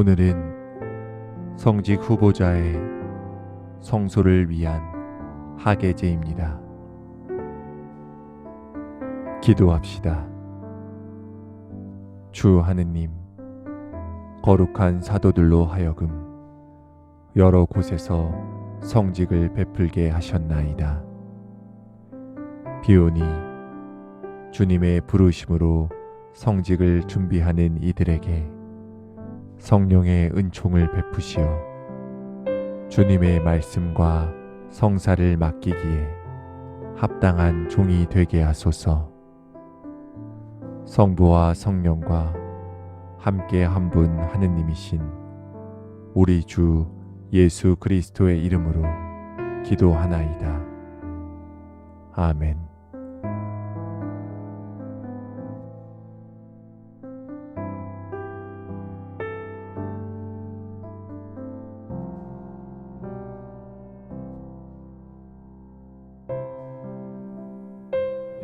오늘은 성직 후보자의 성소를 위한 하계제입니다. 기도합시다. 주 하느님, 거룩한 사도들로 하여금 여러 곳에서 성직을 베풀게 하셨나이다. 비오니 주님의 부르심으로 성직을 준비하는 이들에게 성령의 은총을 베푸시어 주님의 말씀과 성사를 맡기기에 합당한 종이 되게 하소서. 성부와 성령과 함께 한 분 하느님이신 우리 주 예수 그리스도의 이름으로 기도하나이다. 아멘.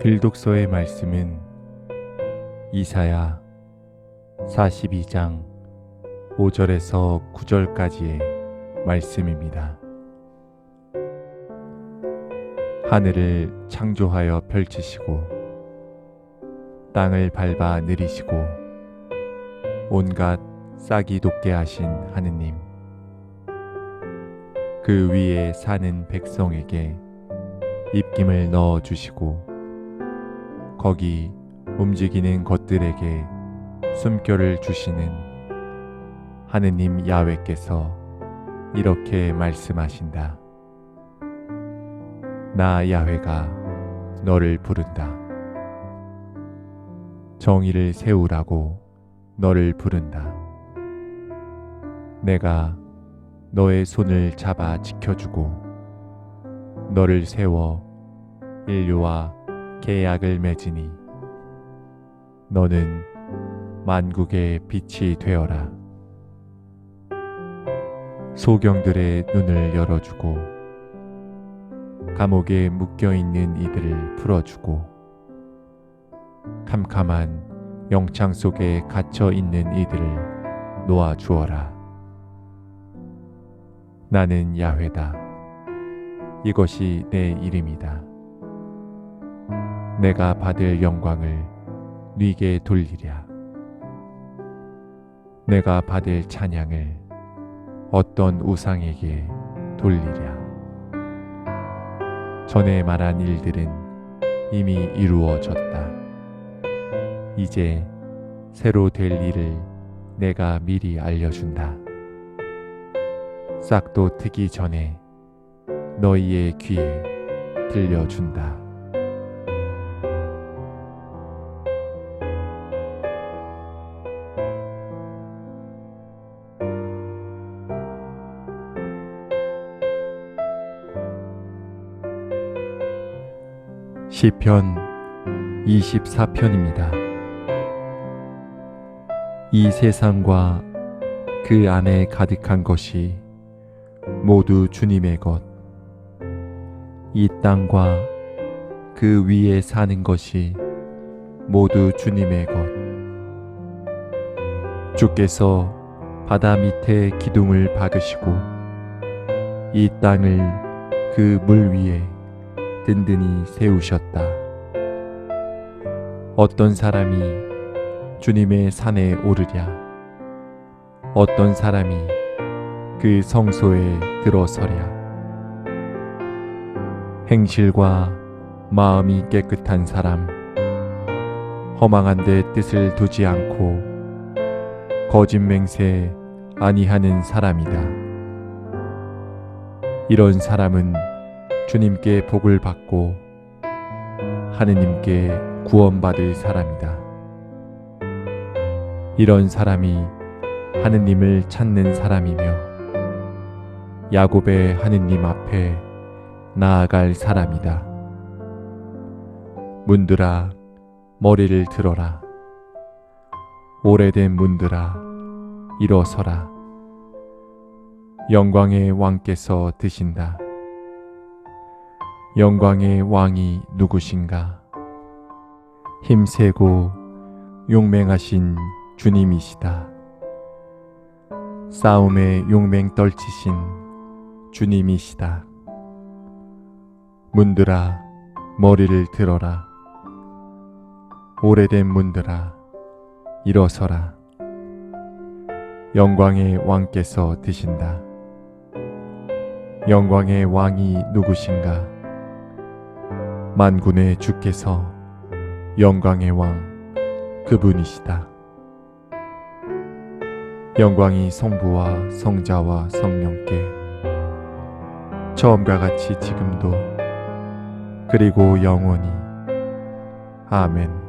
일독서의 말씀은 이사야 42장 5절에서 9절까지의 말씀입니다. 하늘을 창조하여 펼치시고 땅을 밟아 느리시고 온갖 싹이 돋게 하신 하느님 그 위에 사는 백성에게 입김을 넣어 주시고 거기 움직이는 것들에게 숨결을 주시는 하느님 야외께서 이렇게 말씀하신다. 나 야훼가 너를 부른다. 정의를 세우라고 너를 부른다. 내가 너의 손을 잡아 지켜주고 너를 세워 인류와 계약을 맺으니 너는 만국의 빛이 되어라. 소경들의 눈을 열어주고 감옥에 묶여 있는 이들을 풀어주고 캄캄한 영창 속에 갇혀 있는 이들을 놓아주어라. 나는 야훼다. 이것이 내 이름이다. 내가 받을 영광을 네게 돌리랴. 내가 받을 찬양을 어떤 우상에게 돌리랴. 전에 말한 일들은 이미 이루어졌다. 이제 새로 될 일을 내가 미리 알려준다. 싹도 트기 전에 너희의 귀에 들려준다. 시편 24편입니다. 이 세상과 그 안에 가득한 것이 모두 주님의 것. 이 땅과 그 위에 사는 것이 모두 주님의 것. 주께서 바다 밑에 기둥을 박으시고 이 땅을 그 물 위에 든든히 세우셨다. 어떤 사람이 주님의 산에 오르랴? 어떤 사람이 그 성소에 들어서랴? 행실과 마음이 깨끗한 사람, 허망한 데 뜻을 두지 않고 거짓 맹세 아니하는 사람이다. 이런 사람은 주님께 복을 받고 하느님께 구원받을 사람이다. 이런 사람이 하느님을 찾는 사람이며 야곱의 하느님 앞에 나아갈 사람이다. 문들아 머리를 들어라. 오래된 문들아 일어서라. 영광의 왕께서 드신다. 영광의 왕이 누구신가? 힘세고 용맹하신 주님이시다. 싸움에 용맹 떨치신 주님이시다. 문들아 머리를 들어라. 오래된 문들아 일어서라. 영광의 왕께서 드신다. 영광의 왕이 누구신가? 만군의 주께서 영광의 왕 그분이시다. 영광이 성부와 성자와 성령께 처음과 같이 지금도 그리고 영원히 아멘.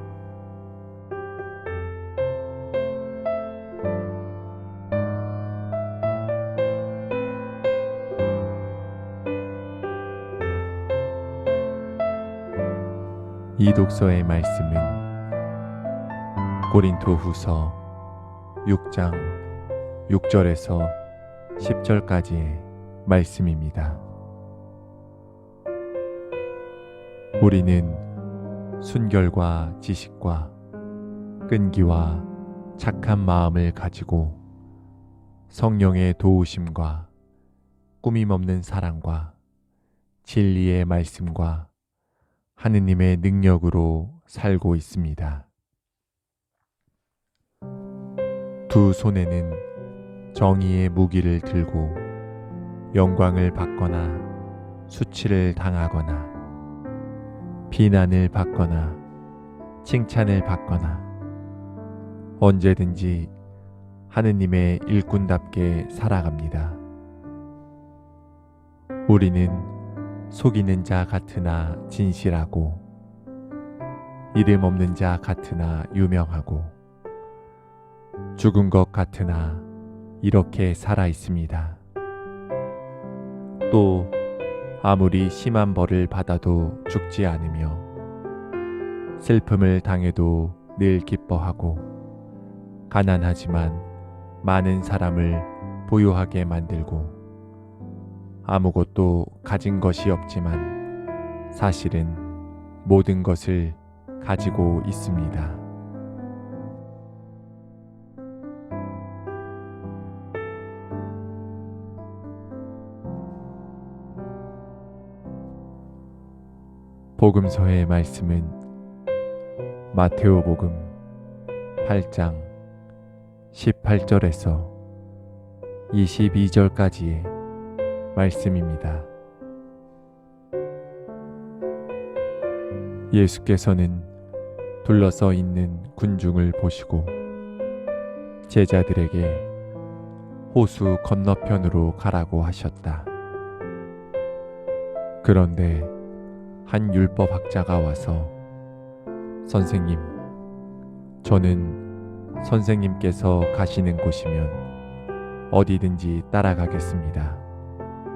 이 독서의 말씀은 고린토 후서 6장 6절에서 10절까지의 말씀입니다. 우리는 순결과 지식과 끈기와 착한 마음을 가지고 성령의 도우심과 꾸밈 없는 사랑과 진리의 말씀과 하느님의 능력으로 살고 있습니다. 두 손에는 정의의 무기를 들고 영광을 받거나 수치를 당하거나 비난을 받거나 칭찬을 받거나 언제든지 하느님의 일꾼답게 살아갑니다. 우리는 속이는 자 같으나 진실하고 이름 없는 자 같으나 유명하고 죽은 것 같으나 이렇게 살아 있습니다. 또 아무리 심한 벌을 받아도 죽지 않으며 슬픔을 당해도 늘 기뻐하고 가난하지만 많은 사람을 부유하게 만들고 아무것도 가진 것이 없지만 사실은 모든 것을 가지고 있습니다. 복음서의 말씀은 마테오복음 8장 18절에서 22절까지의 말씀입니다. 예수께서는 둘러서 있는 군중을 보시고 제자들에게 호수 건너편으로 가라고 하셨다. 그런데 한 율법 학자가 와서 선생님, 저는 선생님께서 가시는 곳이면 어디든지 따라가겠습니다.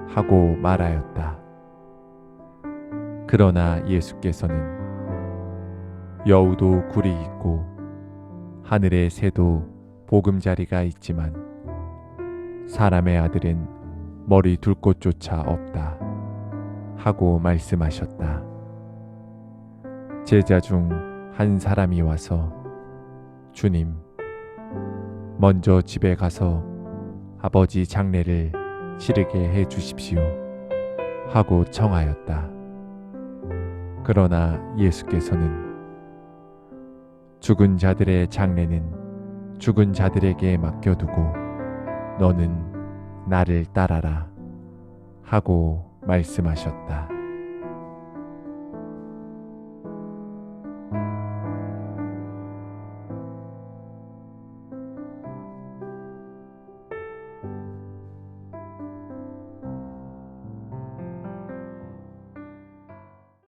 하고 말하였다. 그러나 예수께서는 여우도 굴이 있고 하늘의 새도 보금자리가 있지만 사람의 아들은 머리 둘 곳조차 없다. 하고 말씀하셨다. 제자 중 한 사람이 와서 주님, 먼저 집에 가서 아버지 장례를 치르게 해 주십시오. 하고 청하였다. 그러나 예수께서는 죽은 자들의 장례는 죽은 자들에게 맡겨두고 너는 나를 따라라. 하고 말씀하셨다.